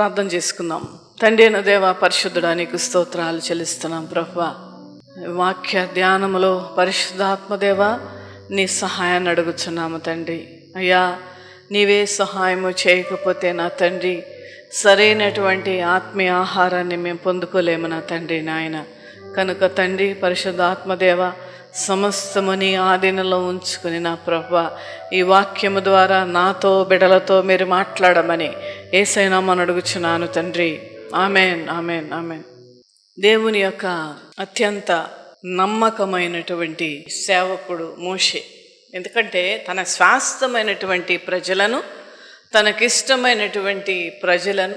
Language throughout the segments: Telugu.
ప్రార్థన చేసుకుందాం. తండ్రి అయిన దేవ పరిశుద్ధుడా నీకు స్తోత్రాలు చెల్లిస్తున్నాం ప్రభు. వాక్య ధ్యానములో పరిశుద్ధాత్మదేవ నీ సహాయాన్ని అడుగుచున్నాము తండ్రి. అయ్యా నీవే సహాయము చేయకపోతే నా తండ్రి సరైనటువంటి ఆత్మీయ ఆహారాన్ని మేము పొందుకోలేము నా తండ్రి నాయన. కనుక తండ్రి పరిశుద్ధాత్మదేవ సమస్తము నీ ఆధీనంలో ఉంచుకుని నా ప్రభ ఈ వాక్యము ద్వారా నాతో బిడలతో మీరు మాట్లాడమని ఏసైనా అడుగుచున్నాను తండ్రి. Amen amen amen. దేవుని యొక్క అత్యంత నమ్మకమైనటువంటి సేవకుడు మోషే. ఎందుకంటే తన శాశ్వతమైనటువంటి ప్రజలను తనకిష్టమైనటువంటి ప్రజలను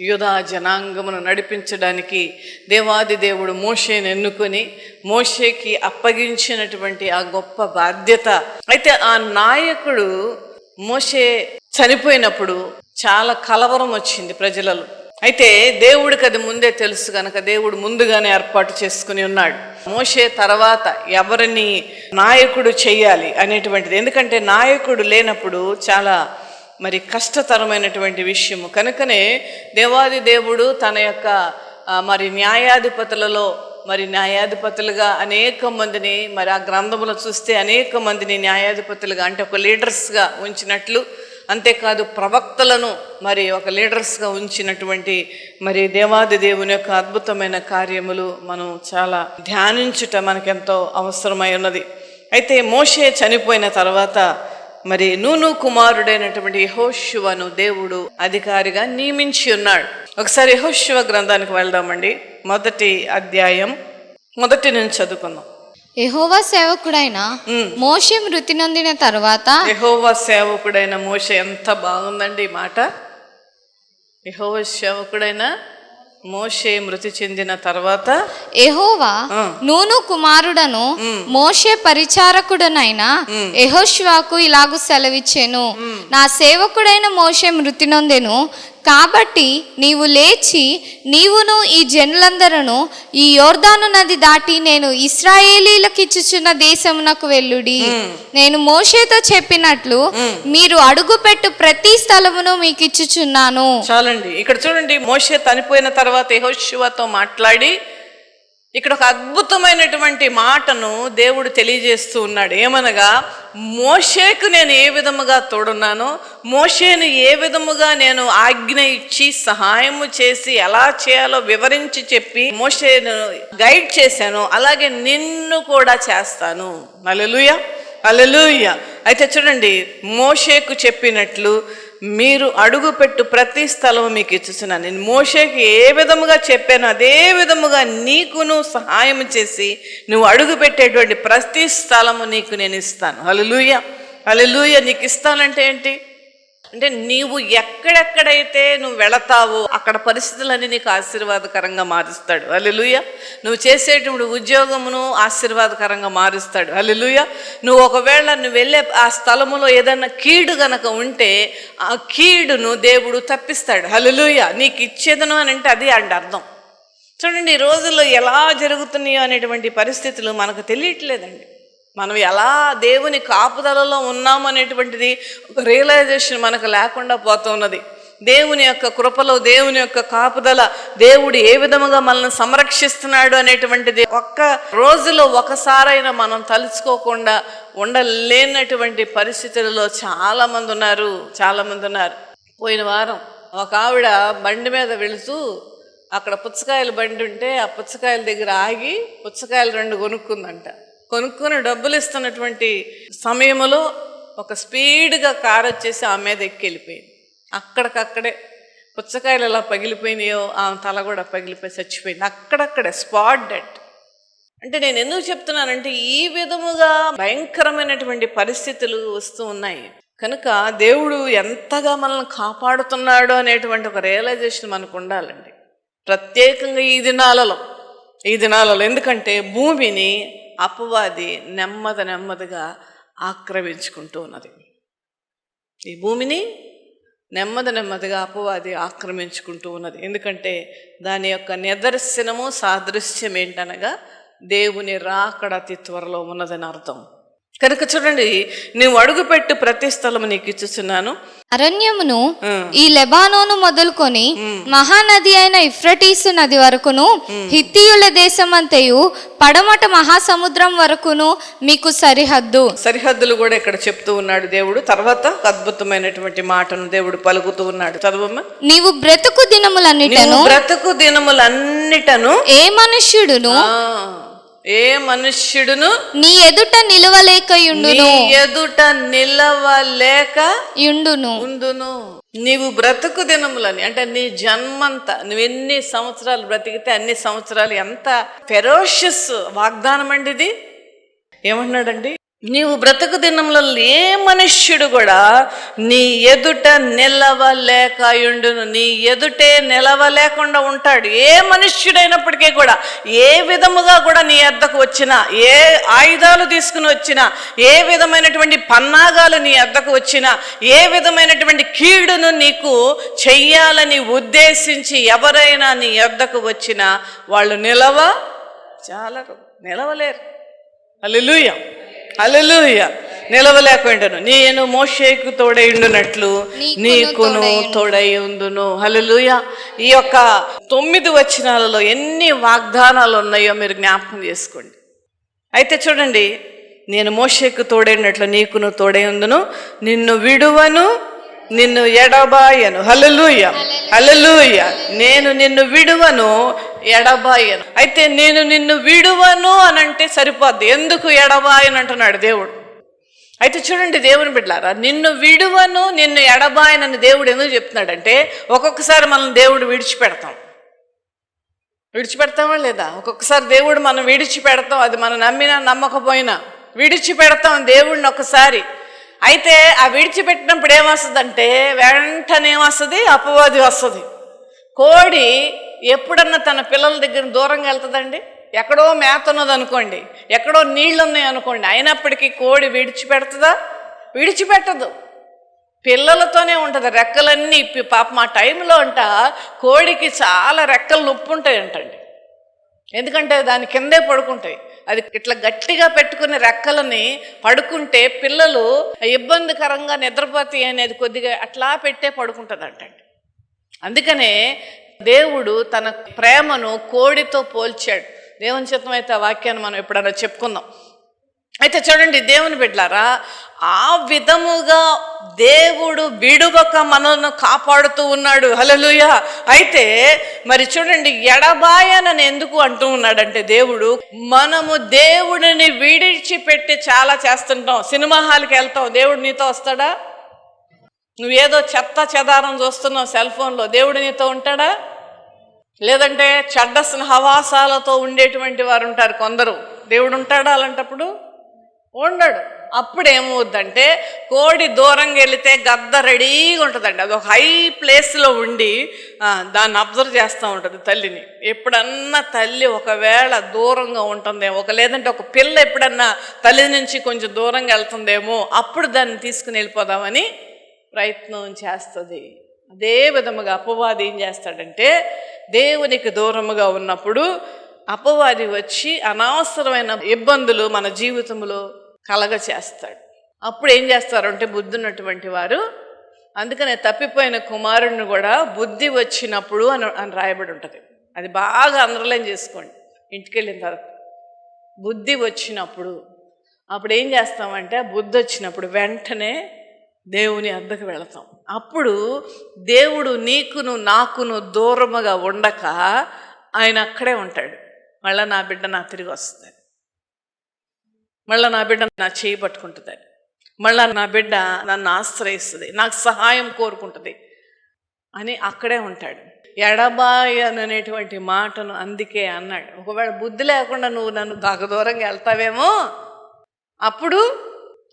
యుధా జనాంగమును నడిపించడానికి దేవాది దేవుడు మోషేని ఎన్నుకొని మోషేకి అప్పగించినటువంటి ఆ గొప్ప బాధ్యత. అయితే ఆ నాయకుడు మోషే చనిపోయినప్పుడు చాలా కలవరం వచ్చింది ప్రజలలో. అయితే దేవుడికి అది ముందే తెలుసు కనుక దేవుడు ముందుగానే ఏర్పాటు చేసుకుని ఉన్నాడు. మోషే తర్వాత ఎవరిని నాయకుడు చేయాలి అనేటువంటిది. ఎందుకంటే నాయకుడు లేనప్పుడు చాలా మరి కష్టతరమైనటువంటి విషయము. కనుకనే దేవాది దేవుడు తన యొక్క మరి న్యాయాధిపతులలో మరి న్యాయాధిపతులుగా అనేక మందిని మరి ఆ గ్రంథములో చూస్తే అనేక మందిని న్యాయాధిపతులుగా అంటే ఒక లీడర్స్గా ఉంచినట్లు అంతేకాదు ప్రవక్తలను మరి ఒక లీడర్స్గా ఉంచినటువంటి మరి దేవాది దేవుని యొక్క అద్భుతమైన కార్యములు మనం చాలా ధ్యానించుట మనకెంతో అవసరమై ఉన్నది. అయితే మోషే చనిపోయిన తర్వాత మరి నూను కుమారుడైనటువంటి యహోశివను దేవుడు అధికారిగా నియమించి ఉన్నాడు. ఒకసారి యహోశివ గ్రంథానికి వెళ్దామండి. మొదటి అధ్యాయం. మొదటి నుంచి చదువుకుందాం. యెహోవా సేవకుడైన మోషే మృతి నొందిన తర్వాత యెహోవా సేవకుడైన మోష ఎంత బాగుందండి ఈ మాట. యెహోవా సేవకుడైన మోషే మృతి చెందిన తర్వాత యెహోవా నూను కుమారుడను మోషే పరిచారకుడనైన యెహోషువాకు ఇలాగు సెలవిచ్చెను. నా సేవకుడైన మోషే మృతి నొందెను. కాబట్టి నీవు లేచి నీవును ఈ జనులందరూ ఈ యోర్దాను నది దాటి నేను ఇస్రాయేలీలకిచ్చుచున్న దేశమునకు వెళ్ళుడి. నేను మోషేతో చెప్పినట్లు మీరు అడుగుపెట్టు ప్రతి స్థలమును మీకు ఇచ్చుచున్నాను చాలండి. ఇక్కడ చూడండి మోషే చనిపోయిన తర్వాత యెహోషువతో మాట్లాడి ఇక్కడ ఒక అద్భుతమైనటువంటి మాటను దేవుడు తెలియజేస్తూ ఉన్నాడు. ఏమనగా మోషేకు నేను ఏ విధముగా తోడున్నానో మోషేను ఏ విధముగా నేను ఆజ్ఞ ఇచ్చి సహాయము చేసి ఎలా చేయాలో వివరించి చెప్పి మోషేను గైడ్ చేశాను అలాగే నిన్ను కూడా చేస్తాను. అలలుయ అలలుయ అయితే చూడండి మోషేకు చెప్పినట్లు మీరు అడుగుపెట్టు ప్రతి స్థలం మీకు ఇచ్చుచున్నాను నేను మోషేకి ఏ విధముగా చెప్పాను అదే విధముగా నీకును సహాయం చేసి నువ్వు అడుగుపెట్టేటువంటి ప్రతి స్థలము నీకు నేను ఇస్తాను. హల్లెలూయా. హల్లెలూయా. నీకు ఇస్తానంటే ఏంటి? అంటే నీవు ఎక్కడెక్కడైతే నువ్వు వెళతావో అక్కడ పరిస్థితులన్నీ నీకు ఆశీర్వాదకరంగా మారుస్తాడు. అల్లెలుయ నువ్వు చేసేటువంటి ఉద్యోగమును ఆశీర్వాదకరంగా మారుస్తాడు. అల్లెలుయ నువ్వు ఒకవేళ నువ్వు వెళ్ళే ఆ స్థలములో ఏదైనా కీడు గనక ఉంటే ఆ కీడును దేవుడు తప్పిస్తాడు. అల్లెలుయ నీకు ఇచ్చేదను అని అంటే అది అండి అర్థం. చూడండి ఈ రోజుల్లో ఎలా జరుగుతున్నాయో అనేటువంటి పరిస్థితులు మనకు తెలియట్లేదండి. మనం ఎలా దేవుని కాపుదలలో ఉన్నామనేటువంటిది ఒక రియలైజేషన్ మనకు లేకుండా పోతున్నది దేవుని యొక్క కృపలో దేవుని యొక్క కాపుదల దేవుడు ఏ విధముగా మనల్ని సంరక్షిస్తున్నాడు అనేటువంటిది ఒక్క రోజులో ఒకసారైనా మనం తలుచుకోకుండా ఉండలేనటువంటి పరిస్థితులలో చాలా మంది ఉన్నారు చాలా మంది ఉన్నారు. పోయిన వారం ఒక ఆవిడ బండి మీద వెళుతూ అక్కడ పుచ్చకాయలు బండి ఉంటే ఆ పుచ్చకాయల దగ్గర ఆగి పుచ్చకాయలు రెండు కొనుక్కుందంట. కొనుక్కుని డబ్బులు ఇస్తున్నటువంటి సమయంలో ఒక స్పీడ్గా కారు వచ్చేసి ఆ మీద ఎక్కెళ్ళిపోయింది అక్కడికక్కడే పుచ్చకాయలు ఎలా పగిలిపోయినాయో ఆమె తల కూడా పగిలిపోయి చచ్చిపోయింది. అక్కడక్కడే స్పాట్ డెట్. అంటే నేను ఎందుకు చెప్తున్నానంటే ఈ విధముగా భయంకరమైనటువంటి పరిస్థితులు వస్తూ ఉన్నాయి. కనుక దేవుడు ఎంతగా మనల్ని కాపాడుతున్నాడో అనేటువంటి ఒక రియలైజేషన్ మనకు ఉండాలండి. ప్రత్యేకంగా ఈ దినాలలో ఈ దినాలలో ఎందుకంటే భూమిని అపవాది నెమ్మది నెమ్మదిగా ఆక్రమించుకుంటూ ఉన్నది. ఈ భూమిని నెమ్మది నెమ్మదిగా అపవాది ఆక్రమించుకుంటూ ఉన్నది. ఎందుకంటే దాని యొక్క నిదర్శనము సాదృశ్యం ఏంటనగా దేవుని రాకడ అతి త్వరలో ఉన్నదని అర్థం. కనుక చూడండి నువ్వు అడుగుపెట్టు ప్రతి స్థలము నీకు ఇచ్చుచున్నాను. అరణ్యమును. ఈ లెబానోను మొదలుకొని మహానది అయిన ఇఫ్రటీసు నది వరకును హిత్తియుల దేశమంతయు పడమట మహాసముద్రం వరకును మీకు సరిహద్దు. సరిహద్దులు కూడా ఇక్కడ చెప్తూ ఉన్నాడు దేవుడు. తర్వాత అద్భుతమైనటువంటి మాటను దేవుడు పలుకుతూ ఉన్నాడు. చదవమ్మా. నీవు బ్రతుకు దినములన్నిటను బ్రతుకు దినములన్నిటను ఏ మనుష్యుడును ఏ మనుష్యుడును నీ ఎదుట నిలవలేకయుండును. నీ ఎదుట నిలవలేక యుండును. ఉందును నీవు బ్రతుకు దినములని అంటే నీ జన్మంతా నువ్వు ఎన్ని సంవత్సరాలు బ్రతికితే అన్ని సంవత్సరాలు ఎంత ఫెరోషియస్ వాగ్దానం అండి ఇది ఏమంటున్నాడండి? నీవు బ్రతుకు దినములలో ఏ మనుష్యుడు కూడా నీ ఎదుట నిలవలేకయుండును నీ ఎదుటే నిలవలేకుండా ఉంటాడు. ఏ మనుష్యుడైనప్పటికీ కూడా ఏ విధముగా కూడా నీ ఎద్దకు వచ్చినా ఏ ఆయుధాలు తీసుకుని వచ్చినా ఏ విధమైనటువంటి పన్నాగాలు నీ ఎద్దకు వచ్చినా ఏ విధమైనటువంటి కీడును నీకు చెయ్యాలని ఉద్దేశించి ఎవరైనా నీ ఎద్దకు వచ్చినా వాళ్ళు నిలవ చాలరు నిలవలేరు. అల్లు అల్లెలుయ నిలవలేకుండాను. నేను మోషేకు తోడై ఉండునట్లు నీకును తోడై ఉందును హల్లెలూయా. ఈ యొక్క తొమ్మిది వచనాలలో ఎన్ని వాగ్దానాలు ఉన్నాయో మీరు జ్ఞాపకం చేసుకోండి. అయితే చూడండి నేను మోషేకు తోడైనట్లు నీకును తోడై ఉందును నిన్ను విడువను నిన్ను ఎడబాయను. హల్లెలూయ. హల్లెలూయ. నేను నిన్ను విడువను ఎడబాయను. అయితే నేను నిన్ను విడువను అని అంటే సరిపోద్ది. ఎందుకు ఎడబాయను అంటున్నాడు దేవుడు? అయితే చూడండి దేవుని బిడ్డారా నిన్ను విడువను నిన్ను ఎడబాయనని దేవుడు ఎందుకు చెప్తున్నాడంటే ఒక్కొక్కసారి మనం దేవుడు విడిచిపెడతాం. విడిచిపెడతామా లేదా? ఒక్కొక్కసారి దేవుడు మనం విడిచిపెడతాం అది మనం నమ్మినా నమ్మకపోయినా. విడిచిపెడతాం దేవుడిని ఒకసారి అయితే ఆ విడిచిపెట్టినప్పుడు ఏమొస్తుందంటే వెంటనే ఏమొస్తుంది అపవాది వస్తుంది కోడి ఎప్పుడన్నా తన పిల్లల దగ్గర దూరంగా వెళ్తుందండి? ఎక్కడో మేత ఉన్నది అనుకోండి ఎక్కడో నీళ్ళు ఉన్నాయి అనుకోండి అయినప్పటికీ కోడి విడిచిపెడుతుందా? విడిచిపెట్టదు. పిల్లలతోనే ఉంటుంది రెక్కలన్నీ ఇప్పి పాపం ఆ టైంలో అంట కోడికి చాలా రెక్కలు నొప్పి ఉంటాయి అంటండి ఎందుకంటే దాని కిందే పడుకుంటాయి. అది ఇట్లా గట్టిగా పెట్టుకుని రెక్కలని పడుకుంటే పిల్లలు ఇబ్బందికరంగా నిద్రపోతాయి అనేది కొద్దిగా అట్లా పెట్టే పడుకుంటుంది అంటండి అందుకనే దేవుడు తన ప్రేమను కోడితో పోల్చాడు. దేవుని చిత్తమైతే ఆ వాక్యాన్ని మనం ఎప్పుడైనా చెప్పుకుందాం. అయితే చూడండి దేవుని బిడ్డారా ఆ విధముగా దేవుడు విడువక మనల్ని కాపాడుతూ ఉన్నాడు. హలలుయ అయితే మరి చూడండి ఎడబాయనని ఎందుకు అంటూ ఉన్నాడంటే దేవుడు మనము దేవుడిని విడిచిపెట్టి చాలా చేస్తుంటాం. సినిమా హాల్కి వెళ్తాం దేవుడు నీతో వస్తాడా? నువ్వేదో చెత్త చెదారం చూస్తున్నావు సెల్ ఫోన్లో దేవుడు నీతో ఉంటాడా? లేదంటే చెడ్డ హవాసాలతో ఉండేటువంటి వారు ఉంటారు కొందరు. దేవుడు ఉంటాడా అలాంటప్పుడు? ఉండడు. అప్పుడు ఏమవుద్దంటే కోడి దూరంగా వెళితే గద్ద రెడీగా ఉంటుందండి. అది ఒక హై ప్లేస్లో ఉండి దాన్ని అబ్జర్వ్ చేస్తూ ఉంటుంది తల్లిని. ఎప్పుడన్నా తల్లి ఒకవేళ దూరంగా ఉంటుందేమో ఒక లేదంటే ఒక పిల్ల ఎప్పుడన్నా తల్లి నుంచి కొంచెం దూరంగా వెళ్తుందేమో అప్పుడు దాన్ని తీసుకుని వెళ్ళిపోదామని ప్రయత్నం చేస్తుంది. అదే విధముగా అపవాది ఏం చేస్తాడంటే దేవునికి దూరముగా ఉన్నప్పుడు అపవాది వచ్చి అనవసరమైన ఇబ్బందులు మన జీవితంలో కలగ చేస్తాడు. అప్పుడు ఏం చేస్తారంటే బుద్ధి ఉన్నటువంటి వారు అందుకనే తప్పిపోయిన కుమారుడిని కూడా బుద్ధి వచ్చినప్పుడు అని అని రాయబడి ఉంటుంది. అది బాగా అండర్లైన్ చేసుకోండి. ఇంటికి వెళ్ళిన తర్వాత. బుద్ధి వచ్చినప్పుడు అప్పుడు ఏం చేస్తామంటే ఆ బుద్ధి వచ్చినప్పుడు వెంటనే దేవుని అద్దకు వెళతాం. అప్పుడు దేవుడు నీకును నాకును దూరముగా ఉండక ఆయన అక్కడే ఉంటాడు. మళ్ళీ నా బిడ్డ నా తిరిగి వస్తుంది. మళ్ళీ నా బిడ్డ నా చేయి పట్టుకుంటుంది. మళ్ళీ నా బిడ్డ నన్ను ఆశ్రయిస్తుంది. నాకు సహాయం కోరుకుంటుంది. అని అక్కడే ఉంటాడు. ఎడబాయి అనేటువంటి మాటను అందుకే అన్నాడు. ఒకవేళ బుద్ధి లేకుండా నువ్వు నన్ను దాక దూరంగా వెళ్తావేమో అప్పుడు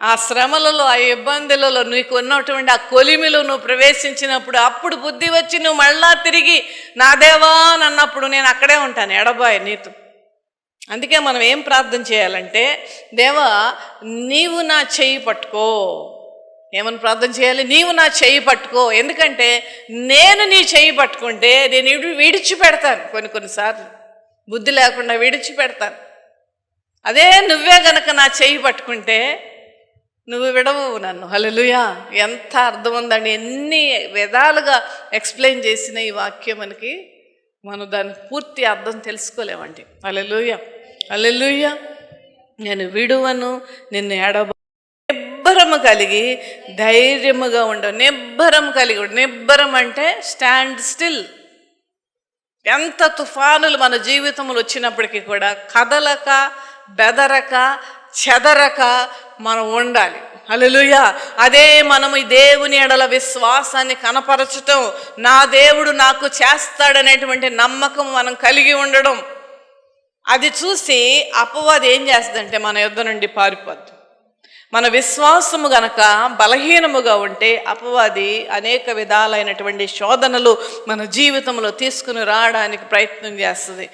ఆ శ్రమలలో ఆ ఇబ్బందులలో నీకు ఉన్నటువంటి ఆ కొలిమిలో నువ్వు ప్రవేశించినప్పుడు అప్పుడు బుద్ధి వచ్చి నువ్వు మళ్ళా తిరిగి నా దేవా అన్నప్పుడు నేను అక్కడే ఉంటాను. ఎడబాయ్ నీతో అందుకే మనం ఏం ప్రార్థన చేయాలంటే దేవా నీవు నా చెయ్యి పట్టుకో. ఏమని ప్రార్థన చేయాలి? నీవు నా చెయ్యి పట్టుకో. ఎందుకంటే నేను నీ చెయ్యి పట్టుకుంటే నేను ఇవి విడిచిపెడతాను. కొన్ని కొన్నిసార్లు బుద్ధి లేకుండా విడిచిపెడతాను. అదే నువ్వే గనక నా చెయ్యి పట్టుకుంటే నువ్వు విడవు నన్ను. హలలుయా ఎంత అర్థం ఉందండి ఎన్ని విధాలుగా ఎక్స్ప్లెయిన్ చేసిన ఈ వాక్యం మనకి. మనం దాని పూర్తి అర్థం తెలుసుకోలేమండి. హలలుయా అల్లెలుయ్య నేను విడువను నిన్ను ఎడబ నిబ్బరం కలిగి ధైర్యముగా ఉండవు. నిబ్బరం కలిగి ఉండు. నిబ్బరం అంటే స్టాండ్ స్టిల్ ఎంత తుఫానులు మన జీవితంలో వచ్చినప్పటికీ కూడా కదలక బెదరక చెదరక మనం ఉండాలి. అలలుయా అదే మనం ఈ దేవుని ఎడల విశ్వాసాన్ని కనపరచటం నా దేవుడు నాకు చేస్తాడనేటువంటి నమ్మకం మనం కలిగి ఉండడం. అది చూసి అపవాది ఏం చేస్తుందంటే మన యుద్ధ నుండి పారిపోద్దు. మన విశ్వాసము గనక బలహీనముగా ఉంటే అపవాది అనేక విధాలైనటువంటి శోధనలు మన జీవితంలో తీసుకుని రావడానికి ప్రయత్నం చేస్తుంది.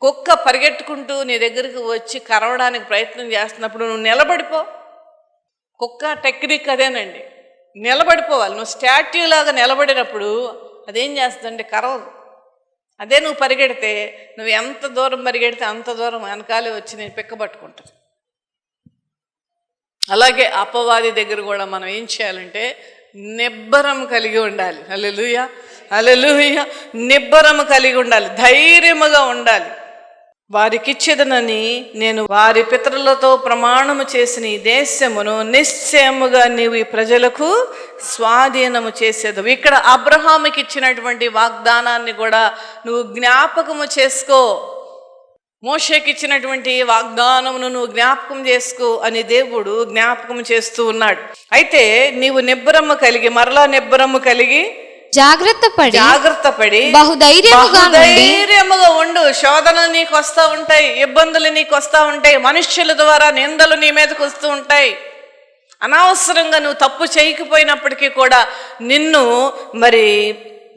కుక్క పరిగెట్టుకుంటూ నీ దగ్గరికి వచ్చి కరవడానికి ప్రయత్నం చేస్తున్నప్పుడు నువ్వు నిలబడిపో. కుక్క టెక్నిక్ అదేనండి. నిలబడిపోవాలి. నువ్వు స్టాట్యూ లాగా నిలబడినప్పుడు అదేం చేస్తుందంటే కరవదు. అదే నువ్వు పరిగెడితే నువ్వు ఎంత దూరం పరిగెడితే అంత దూరం వెనకాలే వచ్చి నేను పిక్కబట్టుకుంటాను అలాగే అపవాది దగ్గర కూడా మనం ఏం చేయాలంటే నిబ్బరం కలిగి ఉండాలి. అల్లెలుయ అల్లెలుయ నిబ్బరం కలిగి ఉండాలి. ధైర్యముగా ఉండాలి. వారికిచ్చేదనని నేను వారి పితరులతో ప్రమాణము చేసిన ఈ దేశమును నిశ్చయముగా నీవు ఈ ప్రజలకు స్వాధీనము చేసేదు ఇక్కడ అబ్రహాముకి ఇచ్చినటువంటి వాగ్దానాన్ని కూడా నువ్వు జ్ఞాపకము చేసుకో. మోషకి ఇచ్చినటువంటి వాగ్దానమును నువ్వు జ్ఞాపకం చేసుకో అని దేవుడు జ్ఞాపకం చేస్తూ ఉన్నాడు. అయితే నీవు నిబ్బరము కలిగి మరలా నిబ్బరము కలిగి జాగ్రత్త పడి జాగ్రత్త పడి బహుధైర్యముగా ధైర్యముగా ఉండు. శోధనలు నీకు వస్తూ ఉంటాయి ఇబ్బందులు నీకు వస్తూ ఉంటాయి మనుష్యుల ద్వారా నిందలు నీ మీదకి వస్తూ ఉంటాయి. అనవసరంగా నువ్వు తప్పు చేయకపోయినప్పటికీ కూడా నిన్ను మరి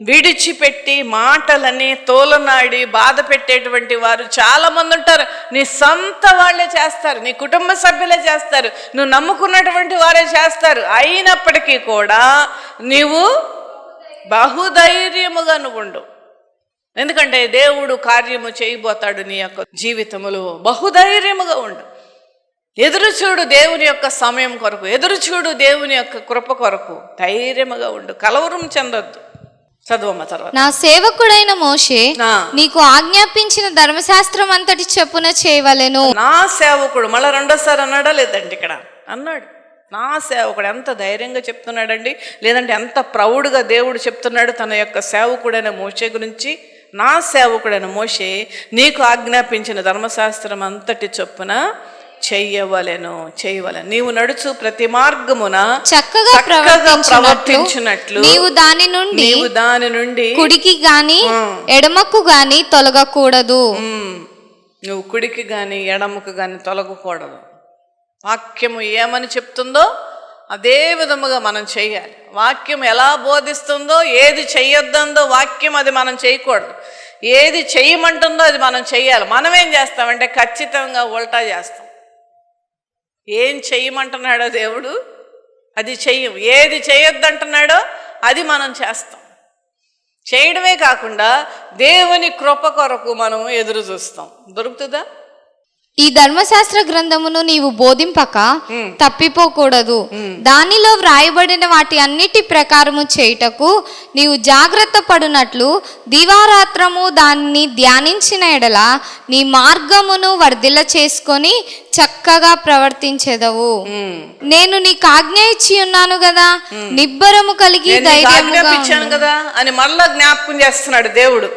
విడిచిపెట్టి మాటలని తోలనాడి బాధ పెట్టేటువంటి వారు చాలా మంది ఉంటారు. నీ సొంత వాళ్ళే చేస్తారు నీ కుటుంబ సభ్యులే చేస్తారు నువ్వు నమ్ముకున్నటువంటి వారే చేస్తారు. అయినప్పటికీ కూడా నీవు బహుధైర్యముగా నువ్వు ఉండు. ఎందుకంటే దేవుడు కార్యము చేయబోతాడు నీ యొక్క జీవితములో. బహుధైర్యముగా ఉండు. ఎదురు చూడు దేవుని యొక్క సమయం కొరకు ఎదురు చూడు దేవుని యొక్క కృప కొరకు ధైర్యముగా ఉండు. కలవరం చెందొద్దు. చదువమ్మ తర్వాత. నా సేవకుడైన మోషే నీకు ఆజ్ఞాపించిన ధర్మశాస్త్రం అంతటి చెప్పున చేయవలెను. నా సేవకుడు మళ్ళీ రెండోసారి అన్నాడా లేదండి ఇక్కడ? అన్నాడు. నా సేవకుడు ఎంత ధైర్యంగా చెప్తున్నాడండి? లేదంటే ఎంత ప్రౌడ్గా దేవుడు చెప్తున్నాడు? తన యొక్క సేవకుడైన మోషే గురించి. నా సేవకుడైన మోషే నీకు ఆజ్ఞాపించిన ధర్మశాస్త్రం అంతటి చొప్పున చెయ్యవలెను చేయవలెను నీవు నడుచు ప్రతి మార్గమున చక్కగా ప్రవర్తించినట్లు నీవు దాని నుండి నీవు దాని నుండి కుడికి గాని ఎడమకు గాని తొలగకూడదు. నువ్వు కుడికి కానీ ఎడమకు కానీ తొలగకూడదు. వాక్యము ఏమని చెప్తుందో అదే విధముగా మనం చేయాలి. వాక్యం ఎలా బోధిస్తుందో ఏది చెయ్యొద్దందో వాక్యం అది మనం చేయకూడదు. ఏది చెయ్యమంటుందో అది మనం చేయాలి మనం ఏం చేస్తామంటే ఖచ్చితంగా ఉల్టా చేస్తాం. ఏం చెయ్యమంటున్నాడో దేవుడు అది చెయ్యం ఏది చేయొద్దంటున్నాడో అది మనం చేస్తాం. చేయడమే కాకుండా దేవుని కృప కొరకు మనం ఎదురు చూస్తాం. దొరుకుతుందా? ఈ ధర్మశాస్త్ర గ్రంథమును నీవు బోధింపక తప్పిపోకూడదు. దానిలో వ్రాయబడిన వాటి అన్నిటి ప్రకారము చేయుటకు నీవు జాగ్రత్త పడునట్లు దివారాత్రము దాన్ని ధ్యానించిన ఎడల నీ మార్గమును వర్ధిల్ల చేసుకొని చక్కగా ప్రవర్తించెదవు. నేను నీకు ఆజ్ఞ ఇచ్చి ఉన్నాను కదా నిబ్బరము కలిగి ఆజ్ఞాపించాను కదా అని మళ్ళా జ్ఞాపకం చేస్తున్నాడు దేవుడు.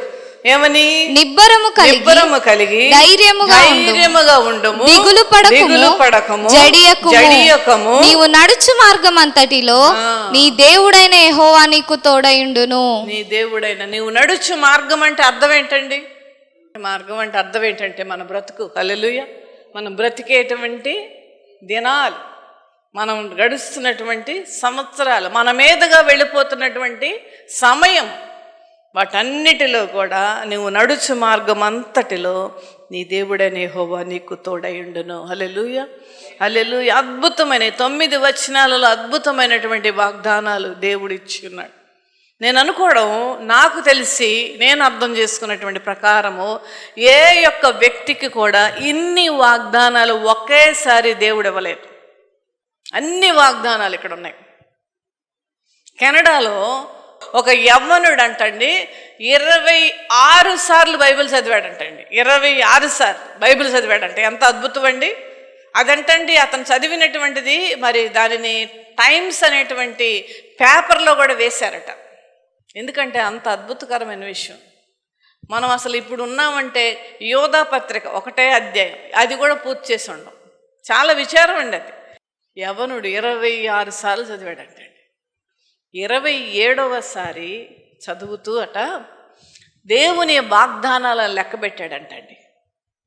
ఏమని? నిబ్బరము కలిగి నిబ్బరము కలిగి ధైర్యముగా. ధైర్యముగా ఉండుము దిగులు పడకము. దిగులు పడకము. జడియకుము. జడియకము. నీవు నడుచు మార్గం అంతటిలో నీ దేవుడైన యెహోవా నీకు తోడయుండును. నీ దేవుడైన నీవు నడుచు మార్గం అంటే అర్థం ఏంటండి? మార్గం అంటే అర్థం ఏంటంటే మన బ్రతుకు. హల్లెలూయా. మనం బ్రతికేటువంటి దినాలు మనం గడుస్తున్నటువంటి సంవత్సరాలు మన మీదుగా వెళ్ళిపోతున్నటువంటి సమయం వాటన్నిటిలో కూడా నువ్వు నడుచు మార్గం అంతటిలో నీ దేవుడనే హోవా నీకు తోడయుండును హల్లెలూయా. హల్లెలూయా. అద్భుతమైన తొమ్మిది వచనాలలో అద్భుతమైనటువంటి వాగ్దానాలు దేవుడు ఇచ్చి ఉన్నాడు నేను అనుకోవడం నాకు తెలిసి నేను అర్థం చేసుకున్నటువంటి ప్రకారము ఏ యొక్క వ్యక్తికి కూడా ఇన్ని వాగ్దానాలు ఒకేసారి దేవుడు ఇవ్వలేదు. అన్ని వాగ్దానాలు ఇక్కడ ఉన్నాయి. కెనడాలో ఒక యవ్వనుడు అంటండి ఇరవై ఆరు సార్లు బైబిల్ చదివాడంటండి. ఇరవై ఆరు సార్లు బైబిల్ చదివాడంట. ఎంత అద్భుతం అండి అదంటండి అతను చదివినటువంటిది మరి దానిని టైమ్స్ అనేటువంటి పేపర్లో కూడా వేశారట. ఎందుకంటే అంత అద్భుతకరమైన విషయం. మనం అసలు ఇప్పుడు ఉన్నామంటే యోధా పత్రిక ఒకటే అధ్యాయం. అది కూడా పూర్తి చేసి ఉండం. చాలా విచారం అండి అది. యవనుడు ఇరవై ఆరు సార్లు చదివాడంటండి. ఇరవై ఏడవసారి చదువుతూ అట దేవుని వాగ్దానాలను లెక్కబెట్టాడంటండి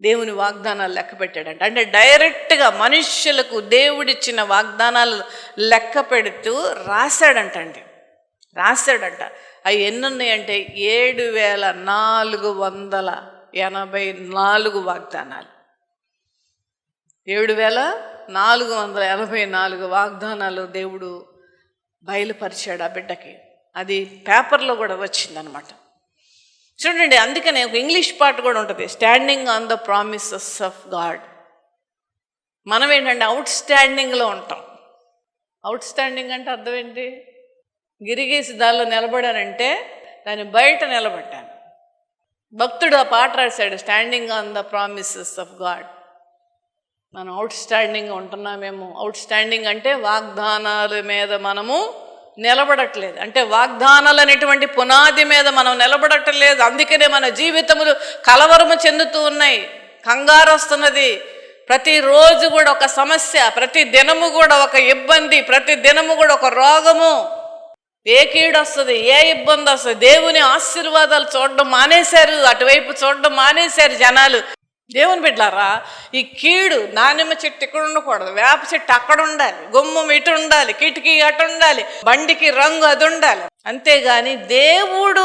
దేవుని వాగ్దానాలు లెక్క పెట్టాడంట. అంటే డైరెక్ట్గా మనుష్యులకు దేవుడిచ్చిన వాగ్దానాలు లెక్క పెడుతూ రాశాడంటండి. రాశాడంట. అవి ఎన్ని ఉన్నాయంటే ఏడు వేల నాలుగు వందల ఎనభై నాలుగు వాగ్దానాలు. ఏడు వేల నాలుగు వందల ఎనభై నాలుగు వాగ్దానాలు దేవుడు బయలుపరిచాడు ఆ బిడ్డకి. అది పేపర్లో కూడా వచ్చిందనమాట. చూడండి అందుకనే ఒక ఇంగ్లీష్ పాట కూడా ఉంటుంది standing on the promises of God మనం ఏంటంటే అవుట్ స్టాండింగ్లో ఉంటాం. అవుట్ స్టాండింగ్ అంటే అర్థం ఏంటి? గిరిగేసి దానిలో నిలబడానంటే దాని బయట నిలబడ్డాను భక్తుడు ఆ పాట రాశాడు standing on the promises of God మనం అవుట్ స్టాండింగ్ ఉంటున్నామేమో. అవుట్ స్టాండింగ్ అంటే వాగ్దానాల మీద మనము నిలబడట్లేదు. అంటే వాగ్దానాలు అనేటువంటి పునాది మీద మనం నిలబడట్లేదు. అందుకనే మన జీవితములు కలవరము చెందుతూ ఉన్నాయి. కంగారు వస్తున్నది. ప్రతిరోజు కూడా ఒక సమస్య ప్రతి దినము కూడా ఒక ఇబ్బంది ప్రతి దినము కూడా ఒక రోగము. ఏ కీడు వస్తుంది? ఏ ఇబ్బంది వస్తుంది? దేవుని ఆశీర్వాదాలు చూడడం మానేశారు. అటువైపు చూడడం మానేశారు జనాలు. దేవుని బిడ్డారా ఈ కీడు నానిమ్మ చెట్టు ఇక్కడ ఉండకూడదు. వేప చెట్టు అక్కడ ఉండాలి. గుమ్మం ఇటు ఉండాలి. కిటికీ అటు ఉండాలి. బండికి రంగు అది ఉండాలి. అంతేగాని దేవుడు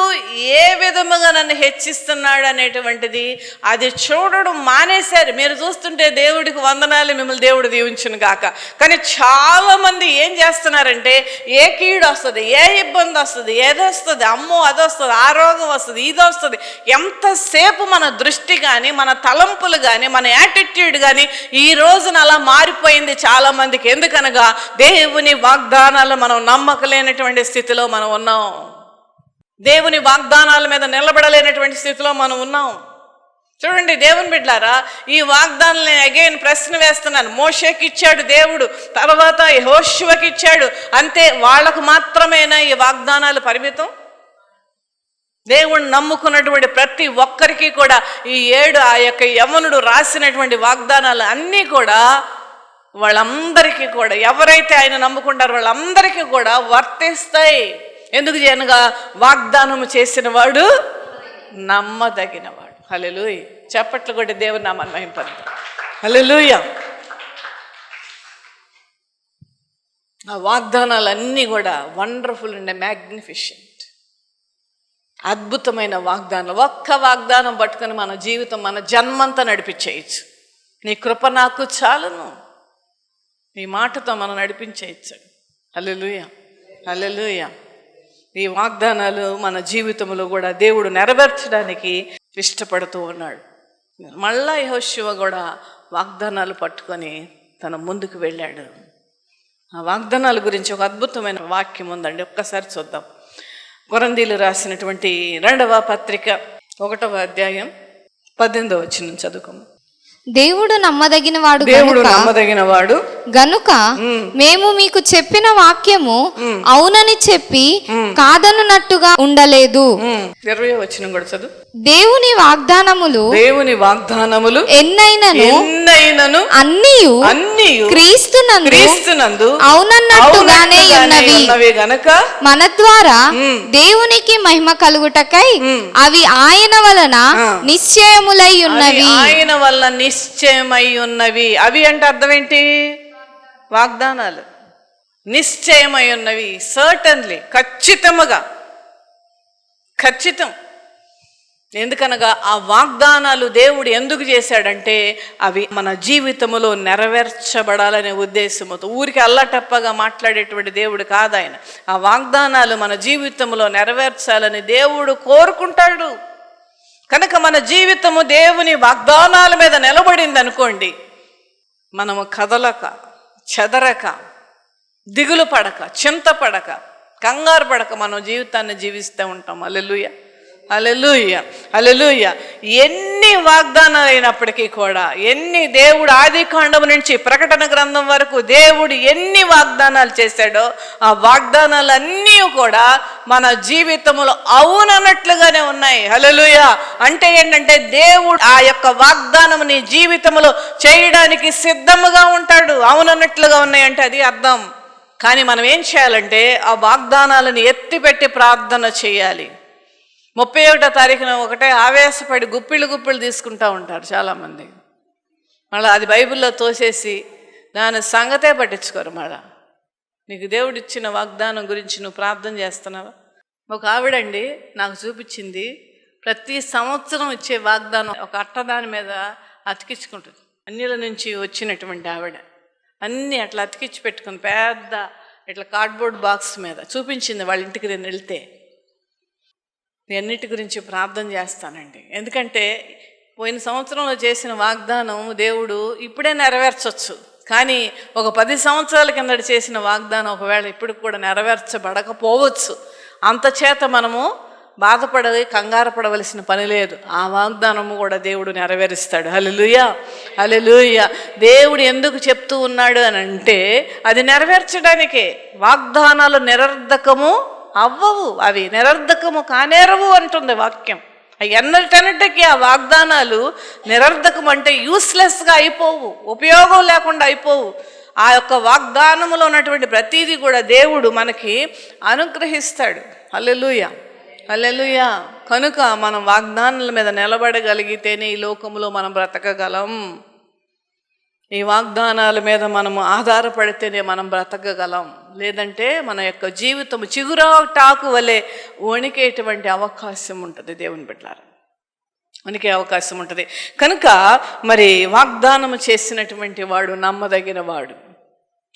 ఏ విధముగా నన్ను హెచ్చిస్తున్నాడు అనేటువంటిది అది చూడడం మానేశారు. మీరు చూస్తుంటే దేవుడికి వందనాలు మిమ్మల్ని దేవుడు దీవించును గాక. కానీ చాలామంది ఏం చేస్తున్నారంటే ఏ కీడు వస్తుంది ఏ ఇబ్బంది వస్తుంది ఏది వస్తుంది అమ్మో అది వస్తుంది ఆ రోగం వస్తుంది ఇది వస్తుంది. ఎంతసేపు మన దృష్టి కానీ మన తలంపులు కానీ మన యాటిట్యూడ్ కానీ ఈ రోజున అలా మారిపోయింది చాలామందికి. ఎందుకనగా దేవుని వాగ్దానాలు మనం నమ్మకలేనటువంటి స్థితిలో మనం ఉన్నాం. దేవుని వాగ్దానాల మీద నిలబడలేనటువంటి స్థితిలో మనం ఉన్నాం. చూడండి దేవుని బిడ్లారా ఈ వాగ్దానాలు నేను అగైన్ ప్రశ్న వేస్తున్నాను. మోషేకి ఇచ్చాడు దేవుడు తర్వాత హోషువకి ఇచ్చాడు అంతే వాళ్ళకు మాత్రమేనా ఈ వాగ్దానాలు పరిమితం? దేవుణ్ణి నమ్ముకున్నటువంటి ప్రతి ఒక్కరికి కూడా ఈ ఏడు ఆ యొక్క యవనుడు రాసినటువంటి వాగ్దానాలు అన్నీ కూడా వాళ్ళందరికీ కూడా ఎవరైతే ఆయన నమ్ముకుంటారో వాళ్ళందరికీ కూడా వర్తిస్తాయి. ఎందుకు చేయనుగా? వాగ్దానం చేసిన వాడు నమ్మదగినవాడు. హలెలూయ చెప్పట్లు కూడా దేవుని నామాన్ని మహింపదు హలెలూయ ఆ వాగ్దానాలన్నీ కూడా వండర్ఫుల్ అండ్ మ్యాగ్నిఫిషెంట్. అద్భుతమైన వాగ్దానం ఒక్క వాగ్దానం పట్టుకొని మన జీవితం మన జన్మంతా నడిపించేయచ్చు. నీ కృప నాకు చాలును. నీ మాటతో మనం నడిపించేయచ్చు. అల్లెలుయ అల్లెలుయ ఈ వాగ్దానాలు మన జీవితంలో కూడా దేవుడు నెరవేర్చడానికి ఇష్టపడుతూ ఉన్నాడు. మళ్ళా యహోశివ కూడా వాగ్దానాలు పట్టుకొని తన ముందుకు వెళ్ళాడు. ఆ వాగ్దానాల గురించి ఒక అద్భుతమైన వాక్యం ఉందండి. ఒక్కసారి చూద్దాం. కొరందీలు రాసినటువంటి రెండవ పత్రిక ఒకటవ అధ్యాయం పద్దెనిమిదవ వచ్చిన చదువుకోము దేవుడు నమ్మదగిన వాడు దేవుడు నమ్మదగిన వాడు గనుక మేము మీకు చెప్పిన వాక్యము అవునని చెప్పి కాదనున్నట్టుగా ఉండలేదు. ఇరవై వచ్చిన కూడా చదువు. దేవుని వాగ్దానములు దేవుని వాగ్దానములు ఎన్నైనను ఎన్నైనను అన్నియు అన్ని క్రీస్తునందు క్రీస్తునందు అవునన్నట్టుగానే ఉన్నవి. గనక మన ద్వారా దేవునికి మహిమ కలుగుటకై అవి ఆయన వలన నిశ్చయములై ఉన్నవి. ఆయన వల్ల నిశ్చయమై ఉన్నవి. అవి అంటే అర్థం ఏంటి వాగ్దానాలు. నిశ్చయమై ఉన్నవి. సర్టన్లీ ఖచ్చితముగా. ఖచ్చితం. ఎందుకనగా ఆ వాగ్దానాలు దేవుడు ఎందుకు చేశాడంటే అవి మన జీవితంలో నెరవేర్చబడాలనే ఉద్దేశంతో ఊరికి అల్లటప్పగా మాట్లాడేటువంటి దేవుడు కాదు ఆయన. ఆ వాగ్దానాలు మన జీవితంలో నెరవేర్చాలని దేవుడు కోరుకుంటాడు. కనుక మన జీవితము దేవుని వాగ్దానాల మీద నిలబడింది అనుకోండి మనము కదలక చెదరక దిగులు పడక చింతపడక కంగారు పడక మనం జీవితాన్ని జీవిస్తూ ఉంటాం. అలెలుయ అలెలుయ్య అలెలుయ్య ఎన్ని వాగ్దానాలు అయినప్పటికీ కూడా ఎన్ని దేవుడు ఆది కాండం నుంచి ప్రకటన గ్రంథం వరకు దేవుడు ఎన్ని వాగ్దానాలు చేశాడో ఆ వాగ్దానాలన్నీ కూడా మన జీవితంలో అవునన్నట్లుగానే ఉన్నాయి. హలలుయ అంటే ఏంటంటే దేవుడు ఆ యొక్క వాగ్దానం నీ జీవితంలో చేయడానికి సిద్ధముగా ఉంటాడు. అవునన్నట్లుగా ఉన్నాయంటే అది అర్థం. కానీ మనం ఏం చేయాలంటే ఆ వాగ్దానాలను ఎత్తిపెట్టి ప్రార్థన చేయాలి. ముప్పై ఒకటో తారీఖున ఒకటే ఆవేశపడి గుప్పిళ్ళు గుప్పిళ్ళు తీసుకుంటూ ఉంటారు చాలామంది. మళ్ళీ అది బైబిల్లో తోసేసి దాని సంగతే పట్టించుకోరు మళ్ళా. నీకు దేవుడు ఇచ్చిన వాగ్దానం గురించి నువ్వు ప్రార్థన చేస్తున్నావా? ఒక ఆవిడండి నాకు చూపించింది ప్రతి సంవత్సరం ఇచ్చే వాగ్దానం ఒక అట్టదాని మీద అతికించుకుంటుంది. అన్నిల నుంచి వచ్చినటువంటి ఆవిడ. అన్నీ అట్లా అతికించి పెట్టుకుని పెద్ద ఇట్లా కార్డ్బోర్డ్ బాక్స్ మీద చూపించింది వాళ్ళ ఇంటికి నేను వెళ్తే. అన్నిటి గురించి ప్రార్థన చేస్తానండి. ఎందుకంటే పోయిన సంవత్సరంలో చేసిన వాగ్దానం దేవుడు ఇప్పుడే నెరవేర్చవచ్చు కానీ ఒక పది సంవత్సరాల కిందట చేసిన వాగ్దానం ఒకవేళ ఇప్పుడు కూడా నెరవేర్చబడకపోవచ్చు. అంతచేత మనము బాధపడ కంగారు పడవలసిన పని లేదు. ఆ వాగ్దానము కూడా దేవుడు నెరవేరుస్తాడు. హలెలుయ హలెలుయ దేవుడు ఎందుకు చెప్తూ ఉన్నాడు అని అంటే అది నెరవేర్చడానికే. వాగ్దానాలు నిరర్ధకము అవ్వవు అవి నిరర్ధకము కానేరవు అంటుంది వాక్యం. ఎన్నటన్నిటికీ ఆ వాగ్దానాలు నిరర్ధకం అంటే యూస్లెస్గా అయిపోవు ఉపయోగం లేకుండా అయిపోవు. ఆ యొక్క వాగ్దానములో ఉన్నటువంటి ప్రతీది కూడా దేవుడు మనకి అనుగ్రహిస్తాడు. అల్లెలుయ అల్లెలుయ కనుక మనం వాగ్దానాల మీద నిలబడగలిగితేనే ఈ లోకంలో మనం బ్రతకగలం. ఈ వాగ్దానాల మీద మనము ఆధారపడితేనే మనం బ్రతకగలం. లేదంటే మన యొక్క జీవితం చిగురాటాకు వలె వణికేటువంటి అవకాశం ఉంటుంది దేవుని బిడ్డారు. వణికే అవకాశం ఉంటుంది. కనుక మరి వాగ్దానము చేసినటువంటి వాడు నమ్మదగిన వాడు.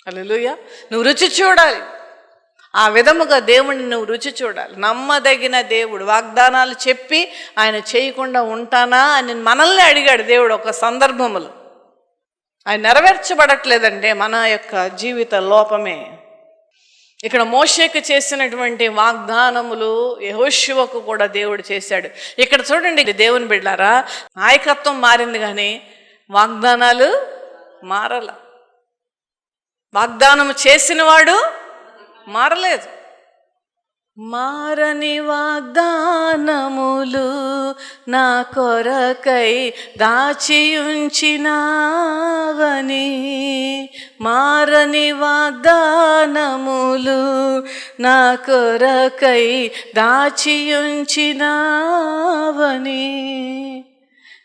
అల్లెలుయ నువ్వు రుచి చూడాలి. ఆ విధముగా దేవుడిని నువ్వు రుచి చూడాలి. నమ్మదగిన దేవుడు. వాగ్దానాలు చెప్పి ఆయన చేయకుండా ఉంటానా అని మనల్ని అడిగాడు దేవుడు ఒక సందర్భములో. ఆయన నెరవేర్చబడట్లేదంటే మన యొక్క జీవిత లోపమే. ఇక్కడ మోషేకు చేసినటువంటి వాగ్దానములు యహోశివకు కూడా దేవుడు చేశాడు. ఇక్కడ చూడండి దేవుని బిడ్డారా నాయకత్వం మారింది కానీ వాగ్దానాలు మారల. వాగ్దానము చేసినవాడు మారలేదు. మారని వాగ్దానములు నా కొరకై దాచియుంచినావని. మారని వాగ్దానములు నా కొరకై దాచియుంచినావని.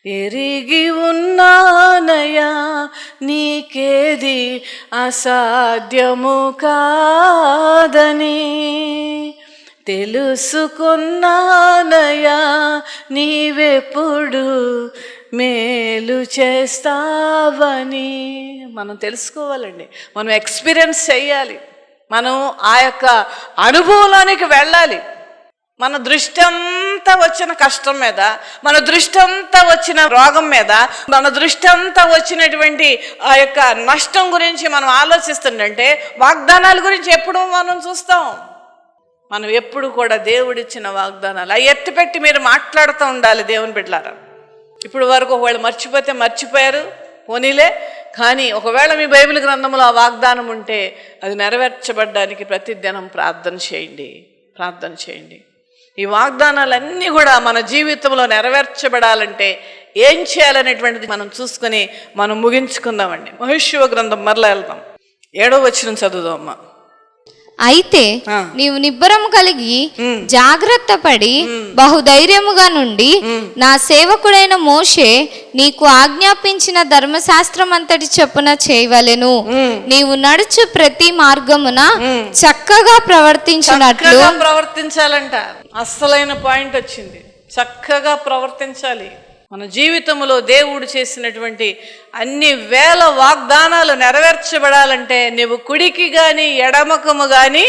ఎరిగి ఉన్నానయా నీకేది అసాధ్యము కాదని. తెలుసుకున్నానయా నీవెప్పుడు మేలు చేస్తావని. మనం తెలుసుకోవాలండి. మనం ఎక్స్పీరియన్స్ చేయాలి మనం ఆ యొక్క అనుభవంలోనికి వెళ్ళాలి. మన దృష్టి అంతా వచ్చిన కష్టం మీద మన దృష్టి అంతా వచ్చిన రోగం మీద మన దృష్టి అంతా వచ్చినటువంటి ఆ యొక్క నష్టం గురించి మనం ఆలోచిస్తుందంటే వాగ్దానాల గురించి ఎప్పుడు మనం చూస్తాం? మనం ఎప్పుడు కూడా దేవుడిచ్చిన వాగ్దానాలు. అవి ఎత్తిపెట్టి మీరు మాట్లాడుతూ ఉండాలి దేవుని బిడ్డలారా. ఇప్పుడు వరకు ఒకవేళ మర్చిపోతే మర్చిపోయారు పోనీలే. కానీ ఒకవేళ మీ బైబిల్ గ్రంథంలో ఆ వాగ్దానం ఉంటే అది నెరవేర్చబడ్డానికి ప్రతిదినం ప్రార్థన చేయండి. ప్రార్థన చేయండి. ఈ వాగ్దానాలన్నీ కూడా మన జీవితంలో నెరవేర్చబడాలంటే ఏం చేయాలనేటువంటిది మనం చూసుకొని మనం ముగించుకుందామండి. మహిష్వ గ్రంథం మరలా వెళ్దాం. ఏడో వచ్చిన చదువుదాం అమ్మా అయితే. నీవు నిబ్బరము కలిగి. జాగ్రత్త పడి బహుధైర్యముగా నుండి నా సేవకుడైన మోషే నీకు ఆజ్ఞాపించిన ధర్మశాస్త్రం అంతటి చెప్పున చేయవలెను. నీవు నడుచు ప్రతి మార్గమున చక్కగా ప్రవర్తించినట్లు ప్రవర్తించాలంట. అస్సలైన పాయింట్ వచ్చింది. చక్కగా ప్రవర్తించాలి. మన జీవితంలో దేవుడు చేసినటువంటి అన్ని వేల వాగ్దానాలు నెరవేర్చబడాలంటే నువ్వు కుడికి కానీ ఎడమకము కానీ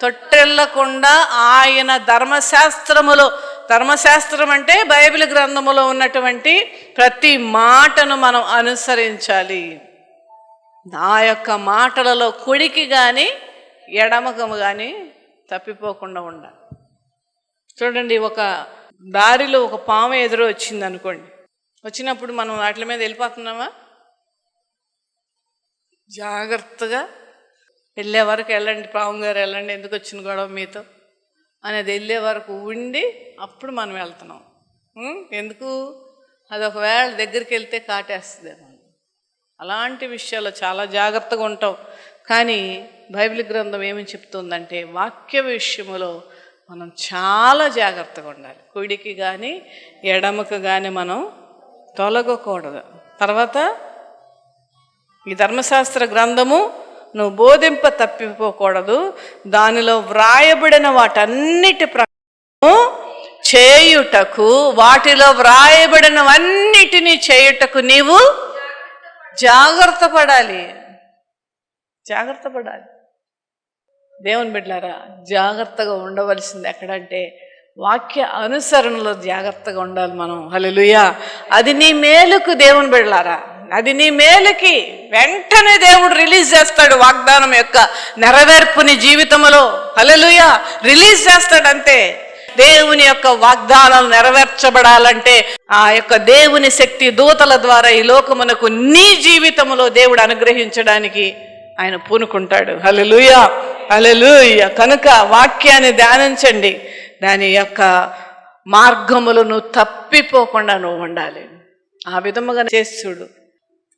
తొట్టెళ్ళకుండా ఆయన ధర్మశాస్త్రములో ధర్మశాస్త్రం అంటే బైబిల్ గ్రంథములో ఉన్నటువంటి ప్రతి మాటను మనం అనుసరించాలి. నా యొక్క మాటలలో కుడికి కానీ ఎడమకము కానీ తప్పిపోకుండా ఉండాలి. చూడండి ఒక దారిలో ఒక పాము ఎదురు వచ్చింది అనుకోండి. వచ్చినప్పుడు మనం వాటి మీద వెళ్ళిపోతున్నామా? జాగ్రత్తగా వెళ్ళే వరకు వెళ్ళండి పాము గారు వెళ్ళండి. ఎందుకు వచ్చిన గొడవ మీతో? అనేది వెళ్ళే వరకు ఉండి అప్పుడు మనం వెళ్తున్నాం. ఎందుకు? అది ఒకవేళ దగ్గరికి వెళ్తే కాటేస్తుంది అలాంటి విషయాలు చాలా జాగ్రత్తగా ఉంటాం. కానీ బైబిల్ గ్రంథం ఏమని చెప్తుందంటే వాక్య విషయంలో మనం చాలా జాగ్రత్తగా ఉండాలి. కుడికి కానీ ఎడమకు కానీ మనం తొలగకూడదు. తర్వాత ఈ ధర్మశాస్త్ర గ్రంథము నువ్వు బోధింప తప్పిపోకూడదు. దానిలో వ్రాయబడిన వాటన్నిటి ప్రకారం చేయుటకు వాటిలో వ్రాయబడినవన్నిటినీ చేయుటకు నీవు జాగ్రత్త పడాలి. జాగ్రత్త పడాలి. దేవుని బిడ్డారా జాగ్రత్తగా ఉండవలసింది ఎక్కడంటే వాక్య అనుసరణలో జాగ్రత్తగా ఉండాలి మనం. హలలుయా అది నీ మేలుకు దేవుని బిడ్డలారా. అది నీ మేలుకి వెంటనే దేవుడు రిలీజ్ చేస్తాడు వాగ్దానం యొక్క నెరవేర్పుని జీవితంలో. హలలుయా రిలీజ్ చేస్తాడు అంతే దేవుని యొక్క వాగ్దానాలు నెరవేర్చబడాలంటే ఆ యొక్క దేవుని శక్తి దూతల ద్వారా ఈ లోకమునకు నీ జీవితంలో దేవుడు అనుగ్రహించడానికి ఆయన పూనుకుంటాడు. హల్లెలూయా. హల్లెలూయా. కనుక వాక్యాన్ని ధ్యానించండి. దాని యొక్క మార్గములను తప్పిపోకుండా నువ్వు ఉండాలి. ఆ విధముగా చేస్తుడు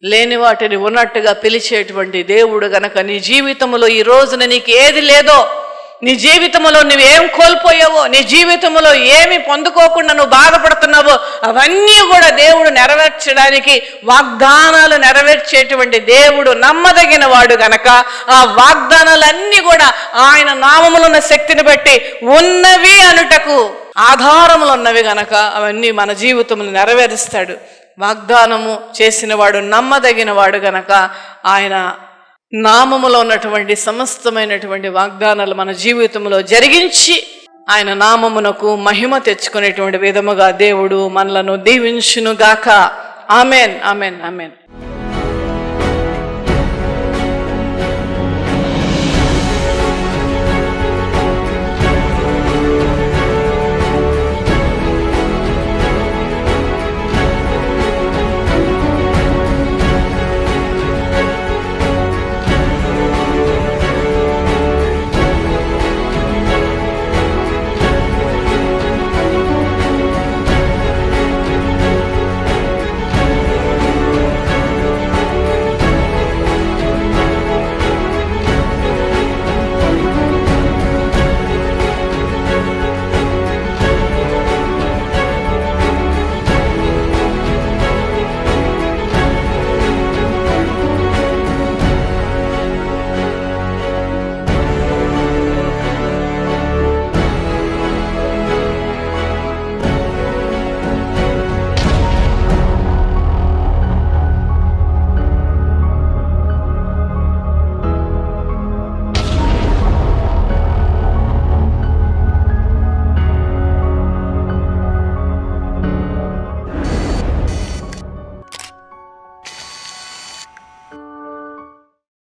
లేని వాటిని ఉన్నట్టుగా పిలిచేటువంటి దేవుడు గనక నీ జీవితంలో ఈ రోజున నీకు ఏది లేదో నీ జీవితంలో నువ్వు ఏం కోల్పోయావో నీ జీవితంలో ఏమి పొందుకోకుండా నువ్వు బాధపడుతున్నావో అవన్నీ కూడా దేవుడు నెరవేర్చడానికి వాగ్దానాలు నెరవేర్చేటువంటి దేవుడు నమ్మదగిన వాడు గనక ఆ వాగ్దానాలన్నీ కూడా ఆయన నామములున్న శక్తిని బట్టి ఉన్నవి అనుటకు ఆధారములు ఉన్నవి గనక అవన్నీ మన జీవితంలో నెరవేరుస్తాడు. వాగ్దానము చేసిన వాడు నమ్మదగిన వాడు గనక ఆయన నామములో ఉన్నటువంటి సమస్తమైనటువంటి వాగ్దానాలు మన జీవితంలో జరిగించి ఆయన నామమునకు మహిమ తెచ్చుకునేటువంటి విధముగా దేవుడు మనలను దీవించునుగాక. Amen amen amen.